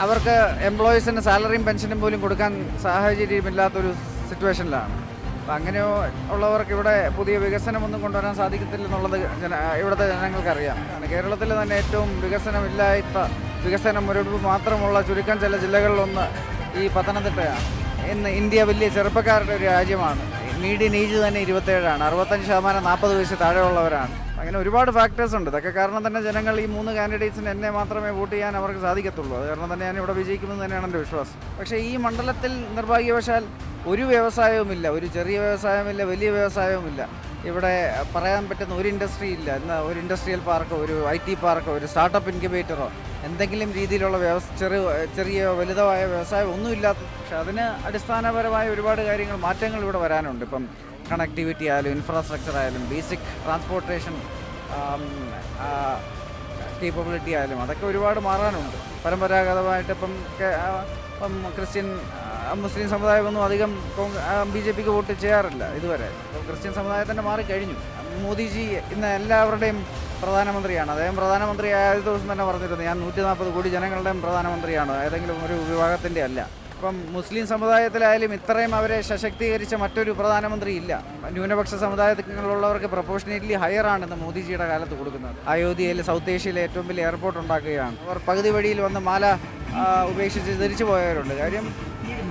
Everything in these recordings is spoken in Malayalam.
അവർക്ക് എംപ്ലോയീസിന് സാലറിയും പെൻഷനും പോലും കൊടുക്കാൻ സാഹചര്യമില്ലാത്തൊരു സിറ്റുവേഷനിലാണ് അപ്പം അങ്ങനെ ഉള്ളവർക്ക് ഇവിടെ പുതിയ വികസനമൊന്നും കൊണ്ടുവരാൻ സാധിക്കത്തില്ലെന്നുള്ളത് ജന ഇവിടുത്തെ ജനങ്ങൾക്കറിയാം. കേരളത്തിൽ തന്നെ ഏറ്റവും വികസനമില്ലാത്ത വികസനം മുരടിപ്പ് മാത്രമുള്ള ചുരുക്കം ചില ജില്ലകളിലൊന്ന് ഈ പത്തനംതിട്ടയാണ്. ഇന്ന് ഇന്ത്യ വലിയ ചെറുപ്പക്കാരുടെ ഒരു രാജ്യമാണ്. മീഡിയൻ ഏജ് തന്നെ ഇരുപത്തേഴാണ്. അറുപത്തഞ്ച് ശതമാനം നാൽപ്പത് വയസ്സ് താഴെയുള്ളവരാണ്. അങ്ങനെ ഒരുപാട് ഫാക്ടേഴ്സ് ഉണ്ട്. ഇതൊക്കെ കാരണം തന്നെ ജനങ്ങൾ ഈ മൂന്ന് കാൻഡിഡേറ്റ്സിന് എന്നെ മാത്രമേ വോട്ട് ചെയ്യാൻ അവർക്ക് സാധിക്കത്തുള്ളൂ. അത് കാരണം തന്നെ ഞാൻ ഇവിടെ വിജയിക്കുമെന്ന് തന്നെയാണ് എന്റെ വിശ്വാസം. പക്ഷേ ഈ മണ്ഡലത്തിൽ നിർഭാഗ്യവശാൽ ഒരു വ്യവസായവുമില്ല. ഒരു ചെറിയ വ്യവസായമില്ല വലിയ വ്യവസായവുമില്ല. ഇവിടെ പറയാൻ പറ്റുന്ന ഒരു ഇൻഡസ്ട്രി ഇല്ല. എന്നാൽ ഒരു ഇൻഡസ്ട്രിയൽ പാർക്കോ ഒരു ഐ ടി പാർക്കോ ഒരു സ്റ്റാർട്ടപ്പ് ഇൻക്യുബേറ്ററോ എന്തെങ്കിലും രീതിയിലുള്ള ചെറു ചെറിയ വലുതായ വ്യവസായം ഒന്നുമില്ലാത്ത പക്ഷെ അതിന് അടിസ്ഥാനപരമായ ഒരുപാട് കാര്യങ്ങൾ മാറ്റങ്ങൾ ഇവിടെ വരാനുണ്ട്. ഇപ്പം കണക്ടിവിറ്റി ആയാലും ഇൻഫ്രാസ്ട്രക്ചർ ആയാലും ബേസിക് ട്രാൻസ്പോർട്ടേഷൻ കേപ്പബിലിറ്റി ആയാലും അതൊക്കെ ഒരുപാട് മാറാനുണ്ട്. പരമ്പരാഗതമായിട്ട് ഇപ്പം ഇപ്പം ക്രിസ്ത്യൻ മുസ്ലിം സമുദായമൊന്നും അധികം ബി ജെ പിക്ക് വോട്ട് ചെയ്യാറില്ല ഇതുവരെ. ക്രിസ്ത്യൻ സമുദായം തന്നെ മാറിക്കഴിഞ്ഞു മോദിജി ഇന്ന് എല്ലാവരുടെയും പ്രധാനമന്ത്രിയാണ്. അദ്ദേഹം പ്രധാനമന്ത്രി ആയ ദിവസം തന്നെ പറഞ്ഞിരുന്നു ഞാൻ നൂറ്റി നാൽപ്പത് കോടി ജനങ്ങളുടെയും പ്രധാനമന്ത്രിയാണ്. ഏതെങ്കിലും ഒരു വിഭാഗത്തിന്റെ അല്ല. അപ്പം മുസ്ലിം സമുദായത്തിലായാലും ഇത്രയും അവരെ സശക്തീകരിച്ച മറ്റൊരു പ്രധാനമന്ത്രി ഇല്ല. ന്യൂനപക്ഷ സമുദായത്തിലുള്ളവർക്ക് പ്രൊപ്പോഷണേറ്റ്ലി ഹയർ ആണെന്ന് മോദിജിയുടെ കാലത്ത് കൊടുക്കുന്നത്. അയോധ്യയിൽ സൗത്ത് ഏഷ്യയിലെ ഏറ്റവും വലിയ എയർപോർട്ട് ഉണ്ടാക്കുകയാണ്. അവർ പകുതി വഴിയിൽ വന്ന് മാല ഉപേക്ഷിച്ച് തിരിച്ചു പോയവരുണ്ട് കാര്യം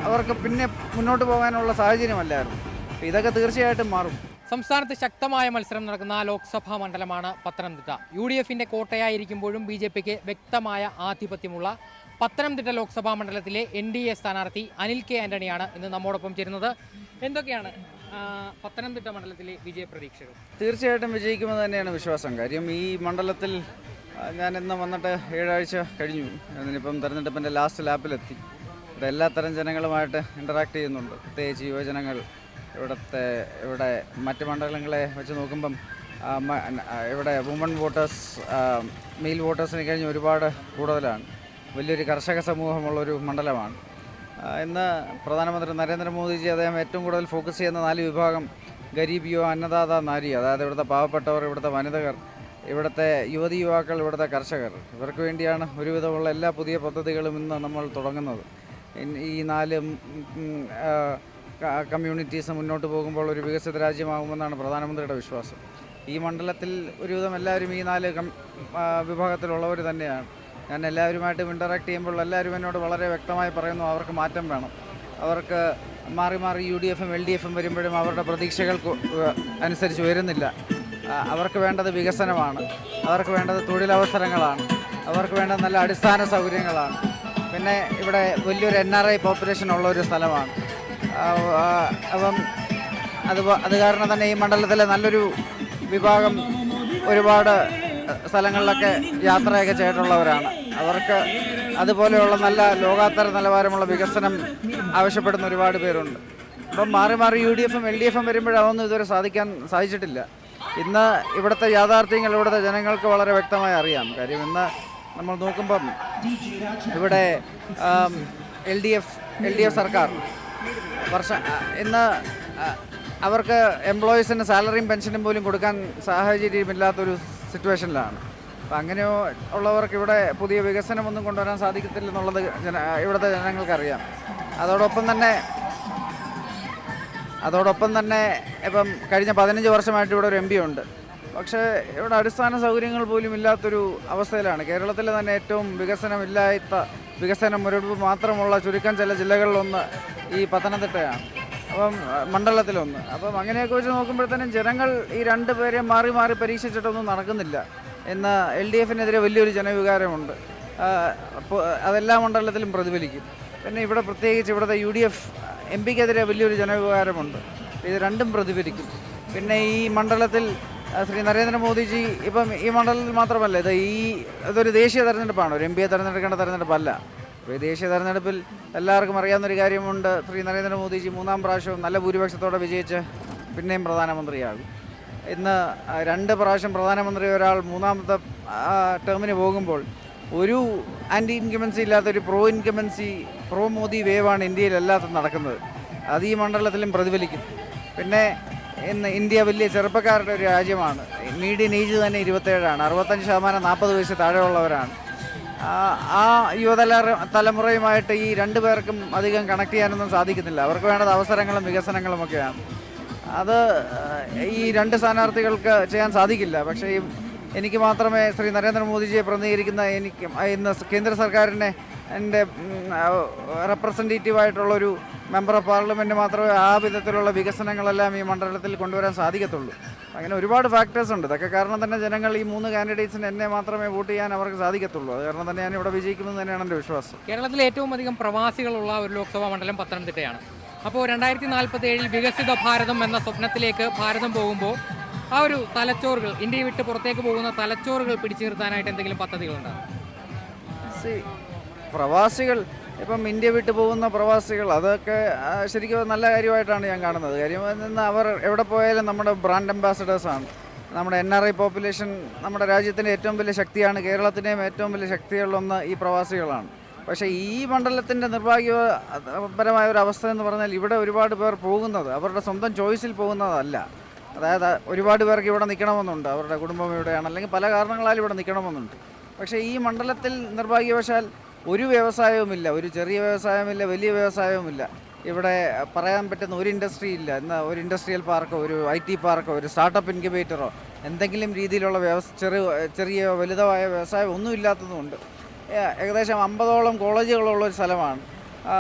അവർക്ക് പിന്നെ മുന്നോട്ട് പോകാനുള്ള സാഹചര്യമല്ലായിരുന്നു. ഇതൊക്കെ തീർച്ചയായിട്ടും മാറും. സംസ്ഥാനത്ത് ശക്തമായ മത്സരം നടക്കുന്ന ലോക്സഭാ മണ്ഡലമാണ് പത്തനംതിട്ട. യു ഡി എഫിന്റെ കോട്ടയായിരിക്കുമ്പോഴും ബി ജെ പിക്ക് വ്യക്തമായ ആധിപത്യമുള്ള പത്തനംതിട്ട ലോക്സഭാ മണ്ഡലത്തിലെ എൻ ഡി എ സ്ഥാനാർത്ഥി അനിൽ കെ ആന്റണിയാണ് ഇന്ന് നമ്മോടൊപ്പം ചേരുന്നത്. എന്തൊക്കെയാണ് പത്തനംതിട്ട മണ്ഡലത്തിലെ വിജയ പ്രതീക്ഷകൾ? തീർച്ചയായിട്ടും വിജയിക്കുമെന്ന് തന്നെയാണ് വിശ്വാസം. കാര്യം ഈ മണ്ഡലത്തിൽ ഞാൻ ഇന്ന് വന്നിട്ട് ഏഴാഴ്ച കഴിഞ്ഞു. അതിനിപ്പം തെരഞ്ഞെടുപ്പിന്റെ ലാസ്റ്റ് ലാപ്പിലെത്തി ഇവിടെ എല്ലാത്തരം ജനങ്ങളുമായിട്ട് ഇന്ററാക്ട് ചെയ്യുന്നുണ്ട്. പ്രത്യേകിച്ച് യുവജനങ്ങൾ ഇവിടുത്തെ ഇവിടെ മറ്റ് മണ്ഡലങ്ങളെ വെച്ച് നോക്കുമ്പം ഇവിടെ വുമൺ വോട്ടേഴ്സ് മെയിൽ വോട്ടേഴ്സിന് കഴിഞ്ഞ് ഒരുപാട് കൂടുതലാണ്. വലിയൊരു കർഷക സമൂഹമുള്ളൊരു മണ്ഡലമാണ്. ഇന്ന് പ്രധാനമന്ത്രി നരേന്ദ്രമോദിജി അദ്ദേഹം ഏറ്റവും കൂടുതൽ ഫോക്കസ് ചെയ്യുന്ന നാല് വിഭാഗം ഗരീബ് യുവ അന്നദാത നാരി. അതായത് ഇവിടുത്തെ പാവപ്പെട്ടവർ ഇവിടുത്തെ വനിതകർ ഇവിടുത്തെ യുവതി യുവാക്കൾ ഇവിടുത്തെ കർഷകർ. ഇവർക്ക് വേണ്ടിയാണ് ഒരുവിധമുള്ള എല്ലാ പുതിയ പദ്ധതികളും ഇന്ന് നമ്മൾ തുടങ്ങുന്നത്. ഈ നാല് കമ്മ്യൂണിറ്റീസ് മുന്നോട്ട് പോകുമ്പോൾ ഒരു വികസിത രാജ്യമാകുമെന്നാണ് പ്രധാനമന്ത്രിയുടെ വിശ്വാസം. ഈ മണ്ഡലത്തിൽ ഒരുവിധം എല്ലാവരും ഈ നാല് വിഭാഗത്തിലുള്ളവർ തന്നെയാണ്. ഞാൻ എല്ലാവരുമായിട്ടും ഇന്ററാക്ട് ചെയ്യുമ്പോൾ എല്ലാവരും എന്നോട് വളരെ വ്യക്തമായി പറയുന്നു അവർക്ക് മാറ്റം വേണം. അവർക്ക് മാറി മാറി യു ഡി എഫും എൽ ഡി എഫും വരുമ്പോഴും അവരുടെ പ്രതീക്ഷകൾക്ക് അനുസരിച്ച് വരുന്നില്ല. അവർക്ക് വേണ്ടത് വികസനമാണ്. അവർക്ക് വേണ്ടത് തൊഴിലവസരങ്ങളാണ്. അവർക്ക് വേണ്ടത് നല്ല അടിസ്ഥാന സൗകര്യങ്ങളാണ്. പിന്നെ ഇവിടെ വലിയൊരു എൻ ആർ ഐ പോപ്പുലേഷൻ ഉള്ള ഒരു സ്ഥലമാണ്. അപ്പം അത് അത് കാരണം തന്നെ ഈ മണ്ഡലത്തിലെ നല്ലൊരു വിഭാഗം ഒരുപാട് സ്ഥലങ്ങളിലൊക്കെ യാത്രയൊക്കെ ചെയ്തിട്ടുള്ളവരാണ്. അവർക്ക് അതുപോലെയുള്ള നല്ല ലോകാത്തര നിലവാരമുള്ള വികസനം ആവശ്യപ്പെടുന്ന ഒരുപാട് പേരുണ്ട്. അപ്പം മാറി മാറി യു ഡി എഫും എൽ ഡി എഫും വരുമ്പോഴതൊന്നും ഇതുവരെ സാധിക്കാൻ സാധിച്ചിട്ടില്ല. ഇന്ന് ഇവിടുത്തെ യാഥാർത്ഥ്യങ്ങൾ ഇവിടുത്തെ ജനങ്ങൾക്ക് വളരെ വ്യക്തമായി അറിയാം. കാര്യം ഇന്ന് നമ്മൾ നോക്കുമ്പം ഇവിടെ L D F L D F സർക്കാർ വർഷം ഇന്ന് അവർക്ക് എംപ്ലോയീസിന് സാലറിയും പെൻഷനും പോലും കൊടുക്കാൻ സാഹചര്യമില്ലാത്തൊരു സിറ്റുവേഷനിലാണ്. അപ്പം അങ്ങനെ ഉള്ളവർക്ക് ഇവിടെ പുതിയ വികസനമൊന്നും കൊണ്ടുവരാൻ സാധിക്കത്തില്ലെന്നുള്ളത് ജന ഇവിടുത്തെ ജനങ്ങൾക്കറിയാം. അതോടൊപ്പം തന്നെ അതോടൊപ്പം തന്നെ ഇപ്പം കഴിഞ്ഞ പതിനഞ്ച് വർഷമായിട്ട് ഇവിടെ ഒരു എം ഉണ്ട്. പക്ഷേ ഇവിടെ അടിസ്ഥാന സൗകര്യങ്ങൾ പോലും ഇല്ലാത്തൊരു അവസ്ഥയിലാണ്. കേരളത്തിലെ തന്നെ ഏറ്റവും വികസനമില്ലാത്ത വികസനം മുരടിപ്പ് മാത്രമുള്ള ചുരുക്കം ചില ജില്ലകളിലൊന്ന് ഈ പത്തനംതിട്ടയാണ്. അപ്പം മണ്ഡലത്തിലൊന്ന്. അപ്പം അങ്ങനെയൊക്കെ വെച്ച് നോക്കുമ്പോഴത്തേനും ജനങ്ങൾ ഈ രണ്ട് പേരെ മാറി മാറി പരീക്ഷിച്ചിട്ടൊന്നും നടക്കുന്നില്ല എന്ന് എൽ ഡി എഫിനെതിരെ വലിയൊരു ജനവികാരമുണ്ട്. അപ്പോൾ അതെല്ലാ മണ്ഡലത്തിലും പ്രതിഫലിക്കും. പിന്നെ ഇവിടെ പ്രത്യേകിച്ച് ഇവിടുത്തെ യു ഡി എഫ് എം പിക്കെതിരെ വലിയൊരു ജനവികാരമുണ്ട്. ഇത് രണ്ടും പ്രതിഫലിക്കും. പിന്നെ ഈ മണ്ഡലത്തിൽ ശ്രീ നരേന്ദ്രമോദിജി ഇപ്പം ഈ മണ്ഡലത്തിൽ മാത്രമല്ല ഇത് ഈ ഇതൊരു ദേശീയ തെരഞ്ഞെടുപ്പാണ്. ഒരു എം പിയെ തെരഞ്ഞെടുക്കേണ്ട തെരഞ്ഞെടുപ്പല്ല. അപ്പോൾ ഈ ദേശീയ തെരഞ്ഞെടുപ്പിൽ എല്ലാവർക്കും അറിയാവുന്നൊരു കാര്യമുണ്ട്. ശ്രീ നരേന്ദ്രമോദിജി മൂന്നാം പ്രാവശ്യവും നല്ല ഭൂരിപക്ഷത്തോടെ വിജയിച്ച് പിന്നെയും പ്രധാനമന്ത്രിയാകും. ഇന്ന് രണ്ട് പ്രാവശ്യം പ്രധാനമന്ത്രി ഒരാൾ മൂന്നാമത്തെ ടേമിന് പോകുമ്പോൾ ഒരു ആന്റി ഇൻകമൻസി ഇല്ലാത്ത ഒരു പ്രോ ഇൻകമൻസി പ്രോ മോദി വേവാണ് ഇന്ത്യയിൽ എല്ലാത്തും നടക്കുന്നത്. അത് ഈ മണ്ഡലത്തിലും പ്രതിഫലിക്കും. പിന്നെ ഇന്ന് ഇന്ത്യ വലിയ ചെറുപ്പക്കാരുടെ ഒരു രാജ്യമാണ്. മീഡിയൻ ഏജ് തന്നെ ഇരുപത്തേഴാണ്. അറുപത്തഞ്ച് ശതമാനം നാൽപ്പത് വയസ്സ് താഴെയുള്ളവരാണ്. ആ- യുവതല തലമുറയുമായിട്ട് ഈ രണ്ടു പേർക്കും അധികം കണക്ട് ചെയ്യാനൊന്നും സാധിക്കുന്നില്ല. അവർക്ക് വേണ്ടത് അവസരങ്ങളും വികസനങ്ങളും ഒക്കെയാണ്. അത് ഈ രണ്ട് സ്ഥാനാർത്ഥികൾക്ക് ചെയ്യാൻ സാധിക്കില്ല. പക്ഷേ എനിക്ക് മാത്രമേ ശ്രീ നരേന്ദ്രമോദിജിയെ പ്രതിനിധീകരിക്കുന്ന എനിക്ക് ഇന്ന് കേന്ദ്ര സർക്കാരിനെ എന്റെ റെപ്രസെന്റേറ്റീവ് ആയിട്ടുള്ളൊരു മെമ്പർ ഓഫ് പാർലമെന്റ് മാത്രമേ ആ വിധത്തിലുള്ള വികസനങ്ങളെല്ലാം ഈ മണ്ഡലത്തിൽ കൊണ്ടുവരാൻ സാധിക്കത്തുള്ളൂ. അങ്ങനെ ഒരുപാട് ഫാക്ടേഴ്സ് ഉണ്ട്. ഇതൊക്കെ കാരണം തന്നെ ജനങ്ങൾ ഈ മൂന്ന് കാൻഡിഡേറ്റ്സിന് എന്നെ മാത്രമേ വോട്ട് ചെയ്യാൻ അവർക്ക് സാധിക്കത്തുള്ളൂ. അത് കാരണം തന്നെ ഞാൻ ഇവിടെ വിജയിക്കുമെന്ന് തന്നെയാണ് എന്റെ വിശ്വാസം. കേരളത്തിൽ ഏറ്റവും അധികം പ്രവാസികളുള്ള ഒരു ലോക്സഭാ മണ്ഡലം പത്തനംതിട്ടയാണ്. അപ്പോൾ രണ്ടായിരത്തി നാൽപ്പത്തി ഏഴിൽ വികസിത ഭാരതം എന്ന സ്വപ്നത്തിലേക്ക് ഭാരതം പോകുമ്പോൾ ആ ഒരു തലച്ചോറുകൾ ഇന്ത്യ വിട്ട് പുറത്തേക്ക് പോകുന്ന തലച്ചോറുകൾ പിടിച്ചു നിർത്താനായിട്ട് എന്തെങ്കിലും പദ്ധതികളുണ്ടോ? പ്രവാസികൾ ഇപ്പം ഇന്ത്യ വിട്ടു പോകുന്ന പ്രവാസികൾ അതൊക്കെ ശരിക്കും നല്ല കാര്യമായിട്ടാണ് ഞാൻ കാണുന്നത്. കാര്യം നിന്ന് അവർ എവിടെ പോയാലും നമ്മുടെ ബ്രാൻഡ് അംബാസഡേഴ്സാണ് നമ്മുടെ എൻ ആർ ഐ പോപ്പുലേഷൻ നമ്മുടെ രാജ്യത്തിന്റെ ഏറ്റവും വലിയ ശക്തിയാണ്. കേരളത്തിന്റെയും ഏറ്റവും വലിയ ശക്തികളിലൊന്ന് ഈ പ്രവാസികളാണ്. പക്ഷേ ഈ മണ്ഡലത്തിന്റെ നിർഭാഗ്യപരമായ ഒരു അവസ്ഥ എന്ന് പറഞ്ഞാൽ ഇവിടെ ഒരുപാട് പേർ പോകുന്നത് അവരുടെ സ്വന്തം ചോയ്സിൽ പോകുന്നതല്ല. അതായത് ഒരുപാട് പേർക്ക് ഇവിടെ നിൽക്കണമെന്നുണ്ട്. അവരുടെ കുടുംബം ഇവിടെയാണ്. അല്ലെങ്കിൽ പല കാരണങ്ങളാൽ ഇവിടെ നിൽക്കണമെന്നുണ്ട്. പക്ഷേ ഈ മണ്ഡലത്തിൽ നിർഭാഗ്യവശാൽ ഒരു വ്യവസായവുമില്ല ഒരു ചെറിയ വ്യവസായമില്ല വലിയ വ്യവസായവുമില്ല. ഇവിടെ പറയാൻ പറ്റുന്ന ഒരു ഇൻഡസ്ട്രി ഇല്ല. എന്നാൽ ഒരു ഇൻഡസ്ട്രിയൽ പാർക്കോ ഒരു ഐ ടി പാർക്കോ ഒരു സ്റ്റാർട്ടപ്പ് ഇൻക്യുബേറ്ററോ എന്തെങ്കിലും രീതിയിലുള്ള വ്യവസ ചെറിയ ചെറിയ വലുതായ വ്യവസായം ഒന്നും ഇല്ലാത്തതുകൊണ്ട് ഏകദേശം അമ്പതോളം കോളേജുകളുള്ള ഒരു സ്ഥലമാണ്.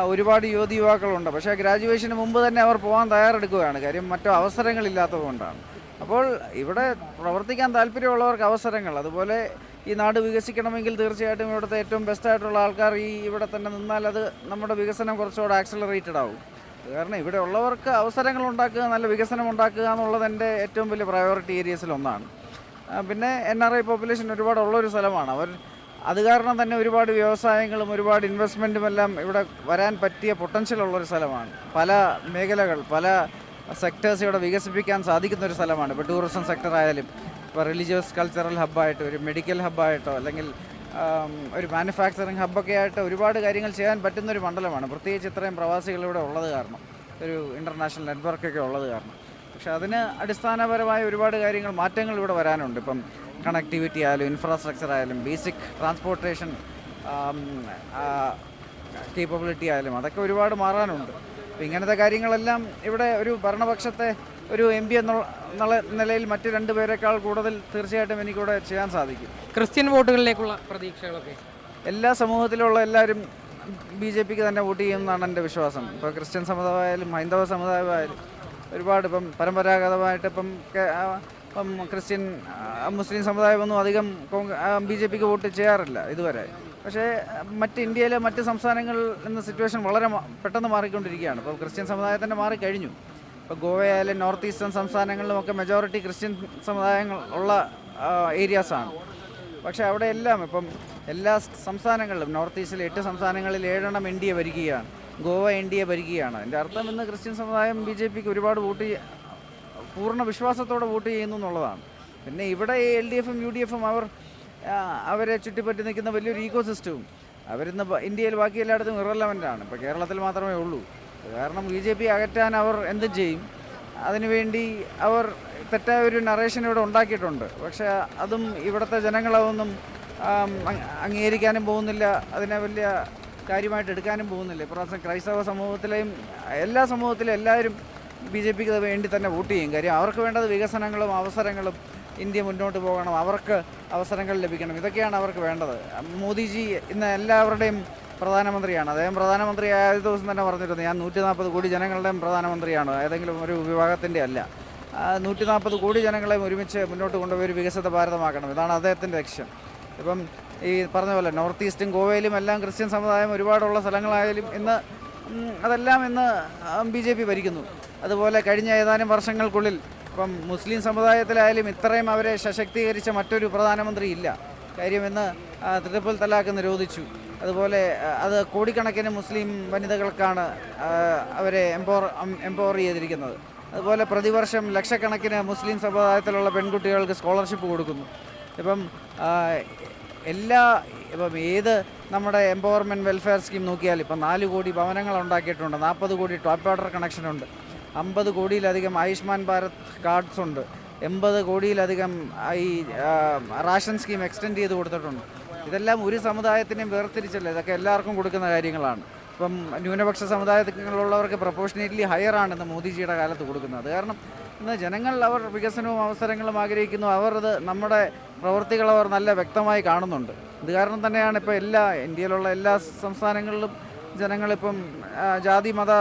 ഒരുപാട് യുവതി യുവാക്കളുണ്ട്. പക്ഷേ ഗ്രാജുവേഷന് മുമ്പ് തന്നെ അവർ പോകാൻ തയ്യാറെടുക്കുകയാണ്. കാര്യം മറ്റു അവസരങ്ങളില്ലാത്തതുകൊണ്ടാണ് അപ്പോൾ ഇവിടെ പ്രവർത്തിക്കാൻ താല്പര്യമുള്ളവർക്ക് അവസരങ്ങൾ. അതുപോലെ ഈ നാട് വികസിക്കണമെങ്കിൽ തീർച്ചയായിട്ടും ഇവിടുത്തെ ഏറ്റവും ബെസ്റ്റായിട്ടുള്ള ആൾക്കാർ ഈ ഇവിടെ തന്നെ നിന്നാൽ അത് നമ്മുടെ വികസനം കുറച്ചുകൂടെ ആക്സലറേറ്റഡ് ആവും. കാരണം ഇവിടെ ഉള്ളവർക്ക് അവസരങ്ങൾ ഉണ്ടാക്കുക നല്ല വികസനം ഉണ്ടാക്കുക എന്നുള്ളത് എന്റെ ഏറ്റവും വലിയ പ്രയോറിറ്റി ഏരിയസിൽ ഒന്നാണ്. പിന്നെ എൻ ആർ ഐ പോപ്പുലേഷൻ ഒരുപാട് ഉള്ളൊരു സ്ഥലമാണ്. അവർ അത് കാരണം തന്നെ ഒരുപാട് വ്യവസായങ്ങളും ഒരുപാട് ഇൻവെസ്റ്റ്മെന്റും എല്ലാം ഇവിടെ വരാൻ പറ്റിയ പൊട്ടൻഷ്യൽ ഉള്ളൊരു സ്ഥലമാണ്. പല മേഖലകൾ പല സെക്ടേഴ്സ് ഇവിടെ വികസിപ്പിക്കാൻ സാധിക്കുന്ന ഒരു സ്ഥലമാണ്. ഇപ്പോൾ ടൂറിസം സെക്ടർ ആയാലും ഇപ്പോൾ റിലീജിയസ് കൾച്ചറൽ ഹബ്ബായിട്ട് ഒരു മെഡിക്കൽ ഹബ്ബായിട്ടോ അല്ലെങ്കിൽ ഒരു മാനുഫാക്ചറിങ് ഹബ്ബൊക്കെ ആയിട്ട് ഒരുപാട് കാര്യങ്ങൾ ചെയ്യാൻ പറ്റുന്ന ഒരു മണ്ഡലമാണ്. പ്രത്യേകിച്ച് ഇത്രയും പ്രവാസികൾ ഇവിടെ ഉള്ളത് കാരണം ഒരു ഇന്റർനാഷണൽ നെറ്റ്വർക്കൊക്കെ ഉള്ളത് കാരണം. പക്ഷേ അതിന് അടിസ്ഥാനപരമായ ഒരുപാട് കാര്യങ്ങൾ മാറ്റങ്ങൾ ഇവിടെ വരാനുണ്ട്. ഇപ്പം കണക്ടിവിറ്റി ആയാലും ഇൻഫ്രാസ്ട്രക്ചർ ആയാലും ബേസിക് ട്രാൻസ്പോർട്ടേഷൻ കേപ്പബിലിറ്റി ആയാലും അതൊക്കെ ഒരുപാട് മാറാനുണ്ട്. അപ്പോൾ ഇങ്ങനത്തെ കാര്യങ്ങളെല്ലാം ഇവിടെ ഒരു ഭരണപക്ഷത്തെ ഒരു എം പി എന്നുള്ള നിലയിൽ മറ്റ് രണ്ട് പേരെക്കാൾ കൂടുതൽ തീർച്ചയായിട്ടും എനിക്കിവിടെ ചെയ്യാൻ സാധിക്കും. ക്രിസ്ത്യൻ വോട്ടുകളിലേക്കുള്ള പ്രതീക്ഷകളൊക്കെ? എല്ലാ സമൂഹത്തിലുള്ള എല്ലാവരും ബി ജെ പിക്ക് തന്നെ വോട്ട് ചെയ്യുമെന്നാണ് എന്റെ വിശ്വാസം. ഇപ്പോൾ ക്രിസ്ത്യൻ സമുദായമായാലും ഹൈന്ദവ സമുദായമായാലും ഒരുപാട് ഇപ്പം പരമ്പരാഗതമായിട്ട് ഇപ്പം ഇപ്പം ക്രിസ്ത്യൻ മുസ്ലിം സമുദായമൊന്നും അധികം ബി ജെ പിക്ക് വോട്ട് ചെയ്യാറില്ല ഇതുവരെ. പക്ഷേ മറ്റ് ഇന്ത്യയിലെ മറ്റ് സംസ്ഥാനങ്ങളിൽ നിന്ന് സിറ്റുവേഷൻ വളരെ പെട്ടെന്ന് മാറിക്കൊണ്ടിരിക്കുകയാണ്. ഇപ്പോൾ ക്രിസ്ത്യൻ സമുദായത്തിന്റെ മാറിക്കഴിഞ്ഞു. ഇപ്പോൾ ഗോവയായാലും നോർത്ത് ഈസ്റ്റേൺ സംസ്ഥാനങ്ങളിലുമൊക്കെ മെജോറിറ്റി ക്രിസ്ത്യൻ സമുദായങ്ങൾ ഉള്ള ഏരിയാസാണ് പക്ഷേ അവിടെ എല്ലാം ഇപ്പം എല്ലാ സംസ്ഥാനങ്ങളിലും നോർത്ത് ഈസ്റ്റിലെ എട്ട് സംസ്ഥാനങ്ങളിൽ ഏഴെണ്ണം N D A Goa N D A അർത്ഥം ഇന്ന് ക്രിസ്ത്യൻ സമുദായം ബി ജെ പിക്ക് ഒരുപാട് വോട്ട് പൂർണ വിശ്വാസത്തോടെ വോട്ട് ചെയ്യുന്നു എന്നുള്ളതാണ്. പിന്നെ ഇവിടെ എൽ ഡി എഫും യു ഡി എഫും അവർ അവരെ ചുറ്റിപ്പറ്റി നിൽക്കുന്ന വലിയൊരു ഈക്കോ സിസ്റ്റവും അവരിന്ന് ഇന്ത്യയിൽ ബാക്കി എല്ലായിടത്തും ഇറലവന്റാണ് ഇപ്പോൾ കേരളത്തിൽ മാത്രമേ ഉള്ളൂ. കാരണം ബി ജെ പി അകറ്റാൻ അവർ എന്തും ചെയ്യും. അതിനുവേണ്ടി അവർ തെറ്റായ ഒരു നറേഷൻ ഇവിടെ ഉണ്ടാക്കിയിട്ടുണ്ട്. പക്ഷേ അതും ഇവിടുത്തെ ജനങ്ങളതൊന്നും അംഗീകരിക്കാനും പോകുന്നില്ല. അതിനെ വലിയ കാര്യമായിട്ട് എടുക്കാനും പോകുന്നില്ല. ഇപ്രാവശ്യം ക്രൈസ്തവ സമൂഹത്തിലെയും എല്ലാ സമൂഹത്തിലും എല്ലാവരും ബി ജെ പിക്ക് വേണ്ടി തന്നെ വോട്ട് ചെയ്യും. കാര്യം അവർക്ക് വേണ്ടത് വികസനങ്ങളും അവസരങ്ങളും ഇന്ത്യ മുന്നോട്ട് പോകണം. അവർക്ക് അവസരങ്ങൾ ലഭിക്കണം. ഇതൊക്കെയാണ് അവർക്ക് വേണ്ടത്. മോദിജി ഇന്ന് എല്ലാവരുടെയും പ്രധാനമന്ത്രിയാണ്. അദ്ദേഹം പ്രധാനമന്ത്രി ആയ ദിവസം തന്നെ പറഞ്ഞിരുന്നു ഞാൻ നൂറ്റി നാൽപ്പത് കോടി ജനങ്ങളുടെയും പ്രധാനമന്ത്രിയാണ് ഏതെങ്കിലും ഒരു വിഭാഗത്തിന്റെ അല്ല. നൂറ്റി നാൽപ്പത് കോടി ജനങ്ങളെ ഒരുമിച്ച് മുന്നോട്ട് കൊണ്ടുപോയി ഒരു വികസിത ഭാരതമാക്കണം. ഇതാണ് അദ്ദേഹത്തിന്റെ ലക്ഷ്യം. ഇപ്പം ഈ പറഞ്ഞ പോലെ നോർത്ത് ഈസ്റ്റും ഗോവയിലും എല്ലാം ക്രിസ്ത്യൻ സമുദായം ഒരുപാടുള്ള സ്ഥലങ്ങളായാലും ഇന്ന് അതെല്ലാം ഇന്ന് ബി ജെ പി ഭരിക്കുന്നു. അതുപോലെ കഴിഞ്ഞ ഏതാനും വർഷങ്ങൾക്കുള്ളിൽ ഇപ്പം മുസ്ലിം സമുദായത്തിലായാലും ഇത്രയും അവരെ സശക്തീകരിച്ച മറ്റൊരു പ്രധാനമന്ത്രി ഇല്ല കാര്യം ഇന്ന് ട്രിപ്പിൾ തലാഖ് നിരോധിച്ചു. അതുപോലെ അത് കോടിക്കണക്കിന് മുസ്ലിം വനിതകൾക്കാണ് അവരെ എംപവർ എംപവർ ചെയ്തിരിക്കുന്നത്. അതുപോലെ പ്രതിവർഷം ലക്ഷക്കണക്കിന് മുസ്ലിം സമുദായത്തിലുള്ള പെൺകുട്ടികൾക്ക് സ്കോളർഷിപ്പ് കൊടുക്കുന്നു. ഇപ്പം എല്ലാ ഇപ്പം ഏത് നമ്മുടെ എംപവർമെന്റ് വെൽഫെയർ സ്കീം നോക്കിയാൽ ഇപ്പം നാല് കോടി ഭവനങ്ങൾ ഉണ്ടാക്കിയിട്ടുണ്ട് നാൽപ്പത് കോടി ടോപ്പ് വാട്ടർ കണക്ഷൻ ഉണ്ട് അമ്പത് കോടിയിലധികം ആയുഷ്മാൻ ഭാരത് കാർഡ്സ് ഉണ്ട് എൺപത് കോടിയിലധികം ഈ റേഷൻ സ്കീം എക്സ്റ്റെൻഡ് ചെയ്ത് കൊടുത്തിട്ടുണ്ട്. ഇതെല്ലാം ഒരു സമുദായത്തിനെയും വേർതിരിച്ചല്ല ഇതൊക്കെ എല്ലാവർക്കും കൊടുക്കുന്ന കാര്യങ്ങളാണ്. ഇപ്പം ന്യൂനപക്ഷ സമുദായത്തിലുള്ളവർക്ക് പ്രൊപ്പോഷണേറ്റ്ലി ഹയർ ആണ് ഇന്ന് മോദിജിയുടെ കാലത്ത് കൊടുക്കുന്നത്. കാരണം ഇന്ന് ജനങ്ങൾ അവർ വികസനവും അവസരങ്ങളും ആഗ്രഹിക്കുന്നു അവർ അത് നമ്മുടെ പ്രവൃത്തികൾ അവർ നല്ല വ്യക്തമായി കാണുന്നുണ്ട്. ഇത് കാരണം തന്നെയാണ് ഇപ്പോൾ എല്ലാ ഇന്ത്യയിലുള്ള എല്ലാ സംസ്ഥാനങ്ങളിലും ജനങ്ങളിപ്പം ജാതി മത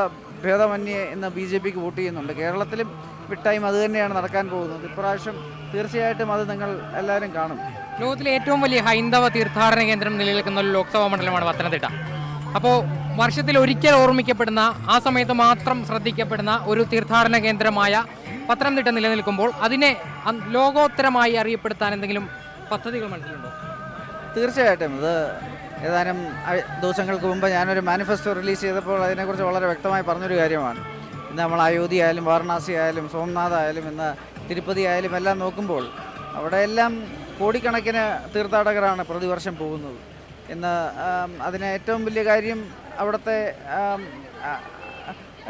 ഭേദമന്യേ ഇന്ന് ബി ജെ പിക്ക് വോട്ട് ചെയ്യുന്നുണ്ട്. കേരളത്തിലും വിട്ടായും അത് തന്നെയാണ് നടക്കാൻ പോകുന്നത്. ഇപ്രാവശ്യം തീർച്ചയായിട്ടും അത് നിങ്ങൾ എല്ലാവരും കാണും. ലോകത്തിലെ ഏറ്റവും വലിയ ഹൈന്ദവ തീർത്ഥാടന കേന്ദ്രം നിലനിൽക്കുന്ന ഒരു ലോക്സഭാ മണ്ഡലമാണ് പത്തനംതിട്ട. അപ്പോൾ വർഷത്തിൽ ഒരിക്കൽ ഓർമ്മിക്കപ്പെടുന്ന ആ സമയത്ത് മാത്രം ശ്രദ്ധിക്കപ്പെടുന്ന ഒരു തീർത്ഥാടന കേന്ദ്രമായ പത്തനംതിട്ട നിലനിൽക്കുമ്പോൾ അതിനെ ലോകോത്തരമായി അറിയപ്പെടുത്താൻ എന്തെങ്കിലും പദ്ധതികൾ മനസ്സിലുണ്ടോ? തീർച്ചയായിട്ടും. ഇത് ഏതാനും ദിവസങ്ങൾക്ക് മുമ്പ് ഞാനൊരു മാനിഫെസ്റ്റോ റിലീസ് ചെയ്തപ്പോൾ അതിനെക്കുറിച്ച് വളരെ വ്യക്തമായി പറഞ്ഞൊരു കാര്യമാണ്. ഇന്ന് നമ്മൾ അയോധ്യ ആയാലും വാരണാസി ആയാലും സോംനാഥ് ആയാലും ഇന്ന് തിരുപ്പതി ആയാലും എല്ലാം നോക്കുമ്പോൾ അവിടെയെല്ലാം കോടിക്കണക്കിന് തീർത്ഥാടകരാണ് പ്രതിവർഷം പോകുന്നത്. ഇന്ന് അതിന് ഏറ്റവും വലിയ കാര്യം അവിടുത്തെ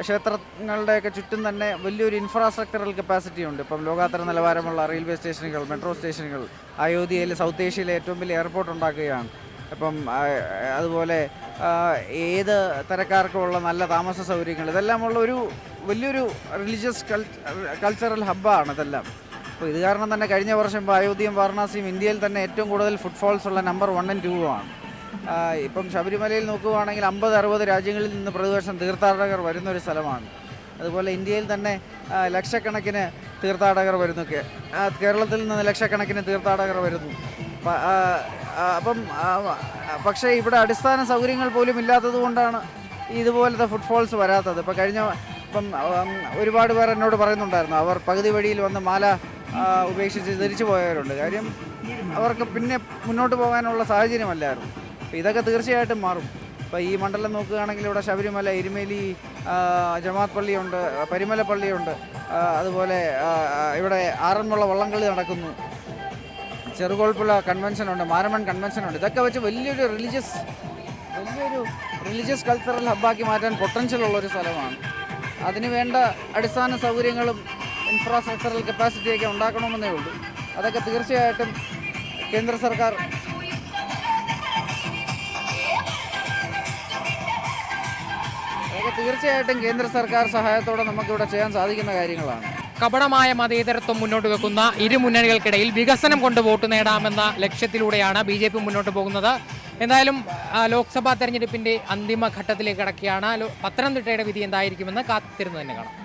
ക്ഷേത്രങ്ങളുടെയൊക്കെ ചുറ്റും തന്നെ വലിയൊരു ഇൻഫ്രാസ്ട്രക്ചറൽ കപ്പാസിറ്റി ഉണ്ട്. ഇപ്പം ലോകാത്തര നിലവാരമുള്ള റെയിൽവേ സ്റ്റേഷനുകൾ മെട്രോ സ്റ്റേഷനുകൾ അയോധ്യയിൽ സൗത്ത് ഏഷ്യയിലെ ഏറ്റവും വലിയ എയർപോർട്ട് ഉണ്ടാക്കുകയാണ്. ഇപ്പം അതുപോലെ ഏത് തരക്കാർക്കുമുള്ള നല്ല താമസ സൗകര്യങ്ങൾ ഇതെല്ലാം ഉള്ള ഒരു വലിയൊരു റിലീജിയസ് കൾച്ചറൽ ഹബ്ബാണ് ഇതെല്ലാം. അപ്പോൾ ഇത് കാരണം തന്നെ കഴിഞ്ഞ വർഷം ഇപ്പോൾ അയോധ്യയും വാരണാസിയും ഇന്ത്യയിൽ തന്നെ ഏറ്റവും കൂടുതൽ ഫുട്ഫോൾസ് ഉള്ള നമ്പർ ടു ആണ്. ഇപ്പം ശബരിമലയിൽ നോക്കുകയാണെങ്കിൽ അമ്പത് അറുപത് രാജ്യങ്ങളിൽ നിന്ന് പ്രതിവർഷം തീർത്ഥാടകർ വരുന്ന ഒരു സ്ഥലമാണ്. അതുപോലെ ഇന്ത്യയിൽ തന്നെ ലക്ഷക്കണക്കിന് തീർത്ഥാടകർ വരുന്നു. കേരളത്തിൽ നിന്ന് ലക്ഷക്കണക്കിന് തീർത്ഥാടകർ വരുന്നു. അപ്പം പക്ഷേ ഇവിടെ അടിസ്ഥാന സൗകര്യങ്ങൾ പോലും ഇല്ലാത്തത് കൊണ്ടാണ് ഇതുപോലത്തെ ഫുട്ഫോൾസ് വരാത്തത്. ഇപ്പം കഴിഞ്ഞ ഇപ്പം ഒരുപാട് പേർ എന്നോട് പറയുന്നുണ്ടായിരുന്നു. അവർ പകുതി വഴിയിൽ വന്ന് മാല ഉപേക്ഷിച്ച് തിരിച്ചു പോയവരുണ്ട്. കാര്യം അവർക്ക് പിന്നെ മുന്നോട്ട് പോകാനുള്ള സാഹചര്യമല്ലായിരുന്നു. അപ്പോൾ ഇതൊക്കെ തീർച്ചയായിട്ടും മാറും. ഇപ്പോൾ ഈ മണ്ഡലം നോക്കുകയാണെങ്കിൽ ഇവിടെ ശബരിമല എരുമേലി ജമാഅത്ത് പള്ളിയുണ്ട് പരിമല പള്ളിയുണ്ട് അതുപോലെ ഇവിടെ ആറന്മുള വള്ളംകളി നടക്കുന്നു. ചെറുകോൾപ്പുള്ള കൺവെൻഷനുണ്ട് മാരമൺ കൺവെൻഷനുണ്ട് ഇതൊക്കെ വെച്ച് വലിയൊരു റിലീജിയസ് വലിയൊരു റിലീജിയസ് കൾച്ചറൽ ഹബ്ബാക്കി മാറ്റാൻ പൊട്ടൻഷ്യൽ ഉള്ളൊരു സ്ഥലമാണ്. അതിന് വേണ്ട അടിസ്ഥാന സൗകര്യങ്ങളും ഇൻഫ്രാസ്ട്രക്ചറൽ കപ്പാസിറ്റിയൊക്കെ ഉണ്ടാക്കണമെന്നേ ഉള്ളൂ. അതൊക്കെ തീർച്ചയായിട്ടും കേന്ദ്ര സർക്കാർ അതൊക്കെ തീർച്ചയായിട്ടും കേന്ദ്ര സർക്കാർ സഹായത്തോടെ നമുക്കിവിടെ ചെയ്യാൻ സാധിക്കുന്ന കാര്യങ്ങളാണ്. കപടമായ മതേതരത്വം മുന്നോട്ട് വെക്കുന്ന ഇരു മുന്നണികൾക്കിടയിൽ വികസനം കൊണ്ട് വോട്ട് നേടാമെന്ന ലക്ഷ്യത്തിലൂടെയാണ് ബി ജെ പി മുന്നോട്ട് പോകുന്നത്. എന്തായാലും ലോക്സഭാ തെരഞ്ഞെടുപ്പിന്റെ അന്തിമ ഘട്ടത്തിലേക്ക് കടക്കുകയാണ്. പത്തനംതിട്ടയുടെ വിധി എന്തായിരിക്കുമെന്ന് കാത്തിരുന്ന് തന്നെ കാണാം.